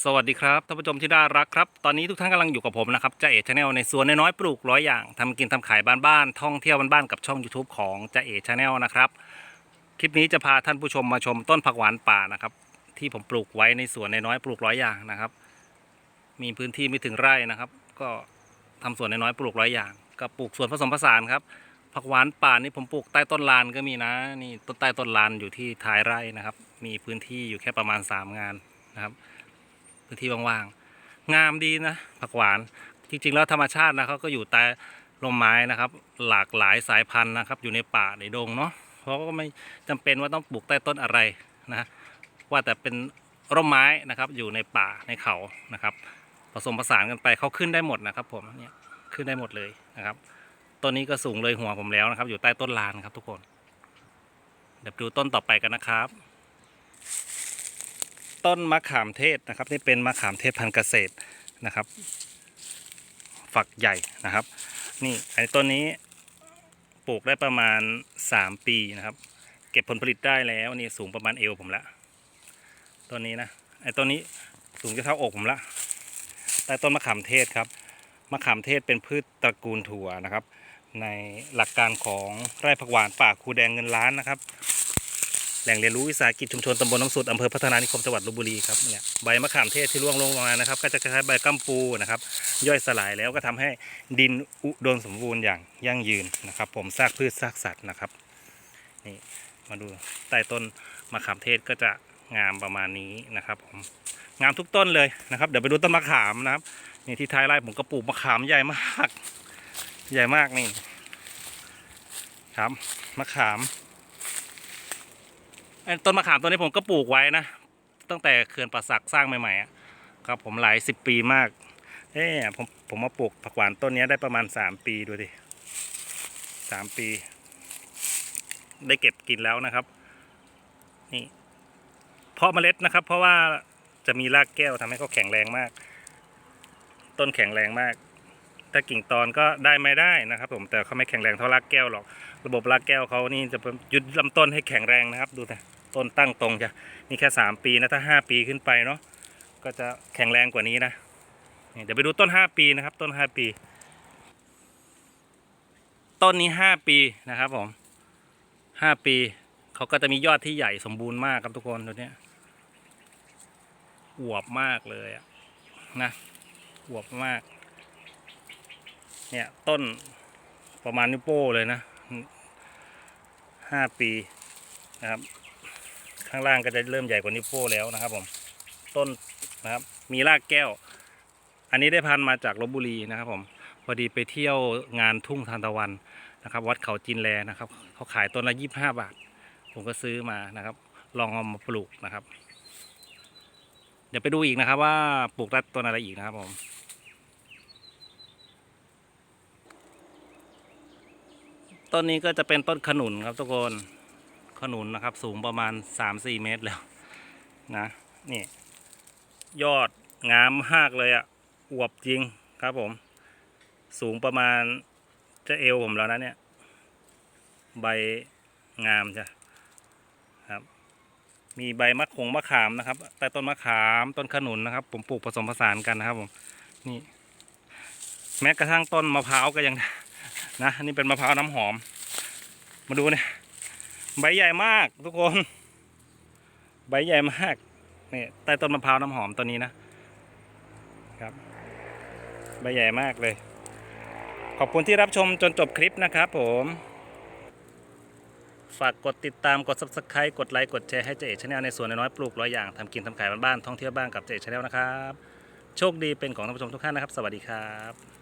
สวัสดีครับท่านผู้ชมที่น่ารักครับ ตอนนี้ทุกท่านกำลังอยู่กับผมนะครับจ่าเอ๋ชาแนลในสวนน้อยๆปลูกร้อยอย่างทำกินทำขายบ้านๆท่องเที่ยวบ้านๆกับช่อง YouTube ของจ่าเอ๋ชาแนลนะครับ คลิปนี้จะพาท่านผู้ชมมาชมต้นผักหวานป่านะครับที่ผมปลูกไว้ในสวนน้อยๆปลูกร้อยอย่างนะครับ มีพื้นที่ไม่ถึงไร่นะครับ ก็ทำสวนน้อยๆปลูกร้อยอย่างก็ปลูกสวนผสมผสานครับผักหวานป่านี่ผมปลูกใต้ต้นลานก็มีนะนี่ต้นใต้ต้นลานอยู่ที่ท้ายไร่นะครับ มีพื้นที่อยู่แค่ประมาณสามงานนะครับ พื้นที่ว่างๆงามดีนะผักหวานจริงๆแล้วธรรมชาตินะเขาก็อยู่ใต้ร่มไม้นะครับ หลากหลายสายพันธุ์นะครับ อยู่ในป่าในดงเนาะเพราะก็ไม่จำเป็นว่าต้องปลูกใต้ต้นอะไรนะว่าแต่เป็นร่มไม้นะครับอยู่ในป่าในเขานะครับผสมผสานกันไปเขาขึ้นได้หมดนะครับ ผมเนี่ยขึ้นได้หมดเลยนะครับต้นนี้ก็สูงเลยหัวผมแล้วนะครับ อยู่ใต้ต้นลานครับทุกคน เดี๋ยวดูต้นต่อไปกันนะครับ ต้นมะขามเทศนะครับ นี่เป็นมะขามเทศพันธุ์เกษตรนะครับ ฝักใหญ่นะครับ นี่ไอ้ต้นนี้ปลูกได้ประมาณ 3 ปีนะครับ เก็บผลผลิตได้แล้วนี่สูงประมาณเอวผมละต้นนี้นะไอ้ต้นนี้สูงจะเท่าอกผมละใต้ต้นมะขามเทศครับมะขามเทศเป็นพืชตระกูลถั่วนะครับ ในหลักการของไร่ผักหวานป่าคูแดงเงินล้านนะครับ แหล่งเรียนรู้วิสาหกิจชุมชนตำบลน้ำสุดอำเภอพัฒนานิคมจังหวัดลบบุรีครับเนี่ยใบมะขามเทศที่ร่วงลงมานะครับ ก็จะคล้ายใบกัมปูนะครับ ย่อยสลายแล้วก็ทำให้ดินอุดมสมบูรณ์อย่างยั่งยืนนะครับ ผมซากพืชซากสัตว์นะครับนี่มาดูใต้ต้นมะขามเทศก็จะงามประมาณนี้นะครับผมงามทุกต้นเลยนะครับ เดี๋ยวไปดูต้นมะขามนะครับนี่ที่ท้ายไร่ผมก็ปลูกมะขามใหญ่มาก ใหญ่มากนี่ครับมะขาม ต้นมะขามตัวนี้ผมก็ปลูกไว้นะ ตั้งแต่เขื่อนป่าสักสร้างใหม่ๆอะครับผมหลายสิบปีมากเอ้ผมผมมาปลูกผักหวานต้นนี้ได้ประมาณสามปีดูดิสามปี ได้เก็บกินแล้วนะครับ นี่เพาะเมล็ดนะครับ เพราะว่าจะมีรากแก้วทำให้เขาแข็งแรงมาก ต้นแข็งแรงมากถ้ากิ่งตอนก็ได้ไม่ได้นะครับ ผมแต่เขาไม่แข็งแรงเท่ารากแก้วหรอก ระบบรากแก้วเขานี่จะยึดลำต้นให้แข็งแรงนะครับ ดูแต่ ต้นตั้งตรงจ้ะนี่แค่สามปีนะถ้าห้าปีขึ้นไปเนาะก็จะแข็งแรงกว่านี้นะเดี๋ยวไปดูต้นห้าปีนะครับ ต้นห้าปี ต้นนี้ห้าปีนะครับผมห้าปีเขาก็จะมียอดที่ใหญ่สมบูรณ์มากครับทุกคนตัวเนี้ยอวบมากเลยอะนะอวบมาก เนี่ยต้นประมาณนิ้วโป้เลยนะห้าปีนะครับ ข้างล่างก็จะเริ่มใหญ่กว่านิ้วโป้แล้วนะครับ ผมต้นนะครับ มีรากแก้ว อันนี้ได้พันมาจากลบบุรีนะครับ ผมพอดีไปเที่ยวงานทุ่งทานตะวันนะครับ วัดเขาจินแลนะครับเขาขายต้นละยี่บห้าบาท ผมก็ซื้อมานะครับ ลองเอามาปลูกนะครับ เดี๋ยวไปดูอีกนะครับ ว่าปลูกได้ต้นอะไรอีกนะครับ ผมต้นนี้ก็จะเป็นต้นขนุนครับทุกคน ขนุนนะครับ สูงประมาณสามสี่เมตรแล้วนะนี่ยอดงามมากเลยอะ่ะอวบจริงครับผม สูงประมาณจะเอวผมแล้วนะเนี่ย ใบงามจ้ะครับ มีใบมะขงมะขามนะครับใต้ต้นมะขามต้นขนุนนะครับ ผมปลูกผสมผสานกันนะครับผมนี่ แม้กระทั่งต้นมะพร้าวก็ยังนะนนี่เป็นมะพร้าวน้ำหอม มาดูเนี่ย ใบใหญ่มากทุกคน ใบใหญ่มากนี่ใต้ต้นมะพร้าวน้ำหอมตัวนี้นะครับ ใบใหญ่มากเลย ขอบคุณที่รับชมจนจบคลิปนะครับผม ฝากกดติดตามกด subscribe กดไลค์กดแชร์ให้เจ๊ชาแนลในส่วนน้อยปลูกร้อยอย่างทำกินทำขายบ้านๆท่องเที่ยวบ้านกับเจ๊ชาแนลนะครับ โชคดีเป็นของท่านผู้ชมทุกท่านนะครับ สวัสดีครับ